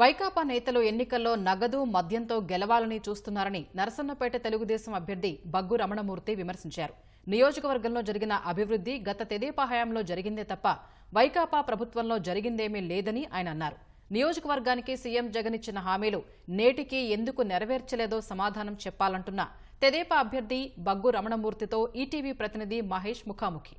వైకాపా నేతలు ఎన్నికల్లో నగదు మద్యంతో గెలవాలని చూస్తున్నారని నరసన్నపేట తెలుగుదేశం అభ్యర్థి బగ్గు రమణమూర్తి విమర్శించారు. నియోజకవర్గంలో జరిగిన అభివృద్ధి గత తెదేపా హయాంలో జరిగిందే తప్ప వైకాపా ప్రభుత్వంలో జరిగిందేమీ లేదని ఆయన అన్నారు. నియోజకవర్గానికి సీఎం జగన్ ఇచ్చిన హామీలు నేటికి ఎందుకు నెరవేర్చలేదో సమాధానం చెప్పాలంటున్న తెదేపా అభ్యర్థి బగ్గు రమణమూర్తితో ఈటీవీ ప్రతినిధి మహేష్ ముఖాముఖి.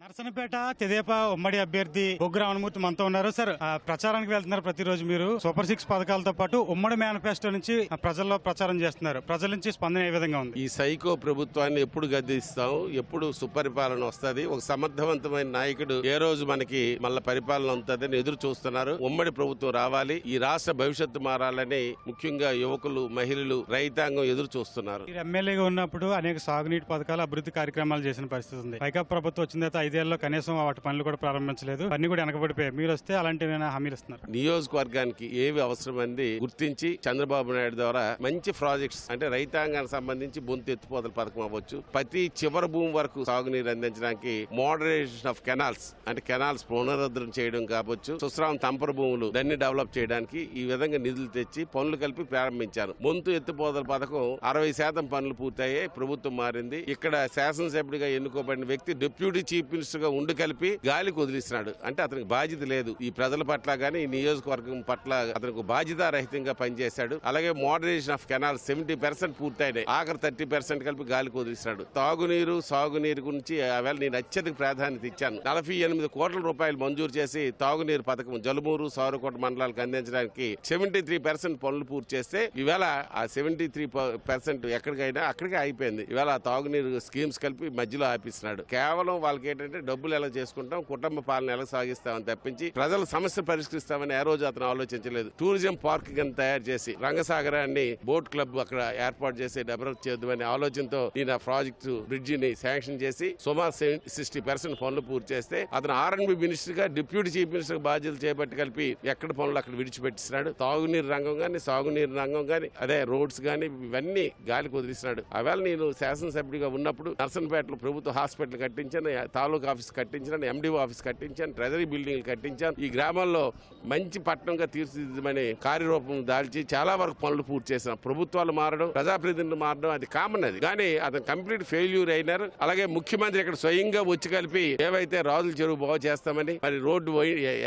నరసనపేట తెదేపా ఉమ్మడి అభ్యర్థి బొగ్గు రామణమూర్తి మనతో ఉన్నారు. సార్ ఆ, ప్రచారానికి వెళ్తున్నారు ప్రతిరోజు మీరు. సూపర్ సిక్స్ పథకాలతో పాటు ఉమ్మడి మేనిఫెస్టో నుంచి ప్రజల్లో ప్రచారం చేస్తున్నారు. ప్రజల నుంచి స్పందన ఏ విధంగా ఉంది? ఈ సైకో ప్రభుత్వాన్ని ఎప్పుడు గద్దిస్తాం ఎప్పుడు సుపరిపాలన వస్తుంది. ఒక సమర్థవంతమైన నాయకుడు ఏ రోజు మనకి మళ్ళీ పరిపాలన ఉంటుందని ఎదురు చూస్తున్నారు. ఉమ్మడి ప్రభుత్వం రావాలి ఈ రాష్ట్ర భవిష్యత్తు మారాలని ముఖ్యంగా యువకులు మహిళలు రైతాంగం ఎదురు చూస్తున్నారు. ఎమ్మెల్యేగా ఉన్నప్పుడు అనేక సాగునీటి పథకాలు అభివృద్ధి కార్యక్రమాలు చేసిన పరిస్థితి ఉంది. వైకాపా ప్రభుత్వం వచ్చిన తర్వాత ఐదేళ్ళలో కనీసం వాటి పనులు కూడా ప్రారంభించలేదు. అన్ని కూడా వెనకబడిపోయాయి. మీరు వస్తే అలాంటివి హామీలు ఇస్తున్నారు? నియోజకవర్గానికి ఏవి అవసరమంది గుర్తించి చంద్రబాబు నాయుడు ద్వారా మంచి ప్రాజెక్ట్స్ అంటే రైతాంగానికి సంబంధించి బొంతు ఎత్తిపోతల పథకం అవ్వచ్చు. ప్రతి చివరి భూమి వరకు సాగునీరు అందించడానికి మోడరేషన్ ఆఫ్ కెనాల్స్ అంటే కెనాల్స్ పునరుద్ధరణ చేయడం కావచ్చు. సుస్రాం తంపర భూములు దాన్ని డెవలప్ చేయడానికి ఈ విధంగా నిధులు తెచ్చి పనులు కలిపి ప్రారంభించారు. బొంతు ఎత్తిపోతల పథకం అరవై శాతం పనులు పూర్తయ్యాయి. ప్రభుత్వం మారింది. ఇక్కడ శాసనసభ్యుడిగా ఎన్నుకోబడిన వ్యక్తి డిప్యూటీ చీఫ్ మినిస్టర్గా ఉండి కలిపి గాలికి వదిలిస్తున్నాడు అంటే అతనికి బాధ్యత లేదు. ఈ ప్రజల పట్ల గానీ ఈ నియోజకవర్గం పట్ల అతనికి బాధ్యతారహితంగా పనిచేశాడు. అలాగే modernisation of canal seventy percent పూర్తయినాయి. ఆఖరి థర్టీ పర్సెంట్ కలిపి గాలికి వదిలిస్తున్నాడు తాగునీరు సాగునీరు గురించి ఆవేళ నేను అత్యధిక ప్రాధాన్యత ఇచ్చాను. నలభై ఎనిమిది కోట్ల రూపాయలు మంజూరు చేసి తాగునీరు పథకం జలుమూరు సారుకోట మండలాలకు అందించడానికి సెవెంటీ త్రీ పర్సెంట్ పనులు పూర్తి చేస్తే ఈవేళ ఆ సెవెంటీ త్రీ పర్సెంట్ ఎక్కడికైనా అక్కడికే అయిపోయింది. ఈవేళ తాగునీరు స్కీమ్స్ కలిపి మధ్యలో ఆపిస్తున్నాడు కేవలం వాళ్ళకి ఏంటంటే డబ్బులు ఎలా చేసుకుంటాం కుటుంబ పాలన ఎలా సాగిస్తామని తప్పించి ప్రజల సమస్య పరిష్కరిస్తామని ఏ రోజు అతను ఆలోచించలేదు. టూరిజం పార్క్ కింద తయారు చేసి రంగసాగరాన్ని బోట్ క్లబ్ అక్కడ ఏర్పాటు చేసి డెవలప్ చేద్దామనే ఆలోచనతో ఈయన ప్రాజెక్టు బ్రిడ్జిని శాంక్షన్ చేసి సుమారు సిక్స్టీ పర్సెంట్ పనులు పూర్తి చేస్తే అతను ఆర్ఎన్బి మినిస్టర్గా డిప్యూటీ చీఫ్ మినిస్టర్ బాధ్యతలు చేపట్టి కలిపి ఎక్కడ పనులు అక్కడ విడిచిపెట్టిస్తున్నాడు. తాగునీరు రంగం గాని సాగునీరు రంగం గాని అదే రోడ్స్ కానీ ఇవన్నీ గాలి కుదిరిస్తున్నాడు. ఆవేళ నేను శాసనసభ్యుడిగా ఉన్నప్పుడు నర్సన్పేటలో ప్రభుత్వ హాస్పిటల్ కట్టించిన. తాలూ ఆఫీస్ కట్టించాను ఎండిఓ ఆఫీస్ కట్టించాను ట్రెజరీ బిల్డింగ్లు కట్టించాను. ఈ గ్రామాల్లో మంచి పట్టణంగా తీర్చిదిద్దమని కార్యరూపం దాల్చి చాలా వరకు పనులు పూర్తి చేసిన ప్రభుత్వాలు మారడం ప్రజాప్రతినిధులు మారడం అది కామన్ అది. కానీ అతను కంప్లీట్ ఫెయిల్యూర్ అయినారు. అలాగే ముఖ్యమంత్రి ఇక్కడ స్వయంగా వచ్చి కలిపి ఏవైతే రాజుల చెరువు బాగు చేస్తామని మరి రోడ్డు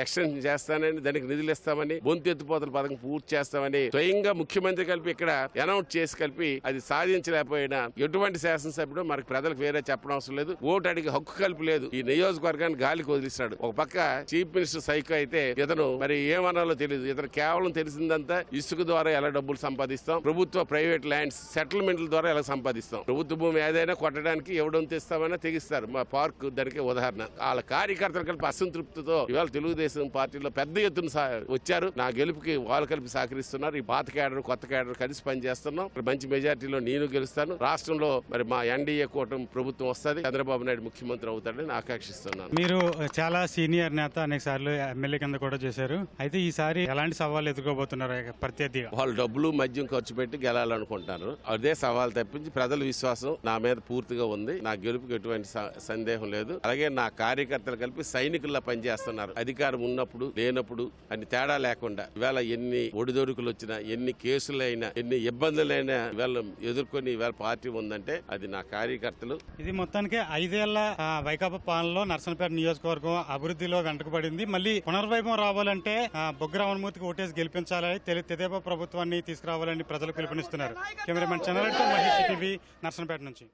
ఎక్స్టెన్షన్ చేస్తానని దానికి నిధులు ఇస్తామని బొంతు ఎత్తుపోతల పథకం పూర్తి చేస్తామని స్వయంగా ముఖ్యమంత్రి కలిపి ఇక్కడ అనౌన్స్ చేసి కలిపి అది సాధించలేకపోయినా ఎటువంటి శాసనసభ్యుడు మనకి ప్రజలకు వేరే చెప్పడం అవసరం లేదు. ఓటు అడిగి హక్కు కలిపి లేదు. ఈ నియోజకవర్గాన్ని గాలికి వదిలిస్తాడు ఒక పక్క చీఫ్ మినిస్టర్ సైకో అయితే ఇతను మరి ఏమనాలో తెలియదు ఇతను కేవలం తెలిసిందంతా ఇసుక ద్వారా ఎలా డబ్బులు సంపాదిస్తాం ప్రభుత్వ ప్రైవేట్ ల్యాండ్స్ సెటిల్మెంట్ల ద్వారా ఎలా సంపాదిస్తాం ప్రభుత్వ భూమి ఏదైనా కొట్టడానికి ఎవడం తెస్తామన్నా తెగిస్తారు. మా పార్క్ దానికి ఉదాహరణ. వాళ్ళ కార్యకర్తలు కలిపి అసంతృప్తితో ఇవాళ తెలుగుదేశం పార్టీలో పెద్ద ఎత్తున వచ్చారు. నా గెలుపుకి వాళ్ళు కలిపి సహకరిస్తున్నారు. ఈ పాత కేడర్ కొత్త కేడర్ కలిసి పనిచేస్తున్నాం. మంచి మెజార్టీలో నేను గెలుస్తాను. రాష్ట్రంలో మరి మా ఎన్డీఏ కూటమి ప్రభుత్వం వస్తుంది. చంద్రబాబు నాయుడు ముఖ్యమంత్రి అవుతాడని ఆకాంక్షిస్తున్నాను. మీరు చాలా సీనియర్ నేత అనేక సార్లు ఎమ్మెల్యే కింద కూడా చేశారు. అయితే ఈసారి ఎలాంటి సవాళ్ళు ఎదుర్కోబోతున్నారు ప్రత్యర్థిగా? వాళ్ళు డబ్బులు మద్యం ఖర్చు పెట్టి గెలాలనుకుంటారు. అదే సవాల్ తప్పించి ప్రజల విశ్వాసం నా మీద పూర్తిగా ఉంది. నా గెలుపుకి ఎటువంటి సందేహం లేదు. అలాగే నా కార్యకర్తలు కలిపి సైనికుల్లా పనిచేస్తున్నారు. అధికారం ఉన్నప్పుడు లేనప్పుడు అని తేడా లేకుండా ఇవాళ ఎన్ని ఒడిదొడుకులు వచ్చినా ఎన్ని కేసులైనా ఎన్ని ఇబ్బందులైనా ఇవాళ ఎదుర్కొని ఇవాళ పార్టీ ఉందంటే అది నా కార్యకర్తలు. ఇది మొత్తానికి ఐదేళ్ళ ఆ, చంద్రబాబు పాలనలో నర్సనపేట నియోజకవర్గం అభివృద్ధిలో వెంటకబడింది మళ్ళీ పునర్వైభవం రావాలంటే ఆ, బొగ్గు రామన్మూర్తికి ఓటేసి గెలిపించాలని తెలి తెదేపా ప్రభుత్వాన్ని తీసుకురావాలని ప్రజలు పిలుపునిస్తున్నారు. కెమెరామెన్ చంద్రరెడ్డితో మహేష్ టీవీ నర్సనపేట నుంచి.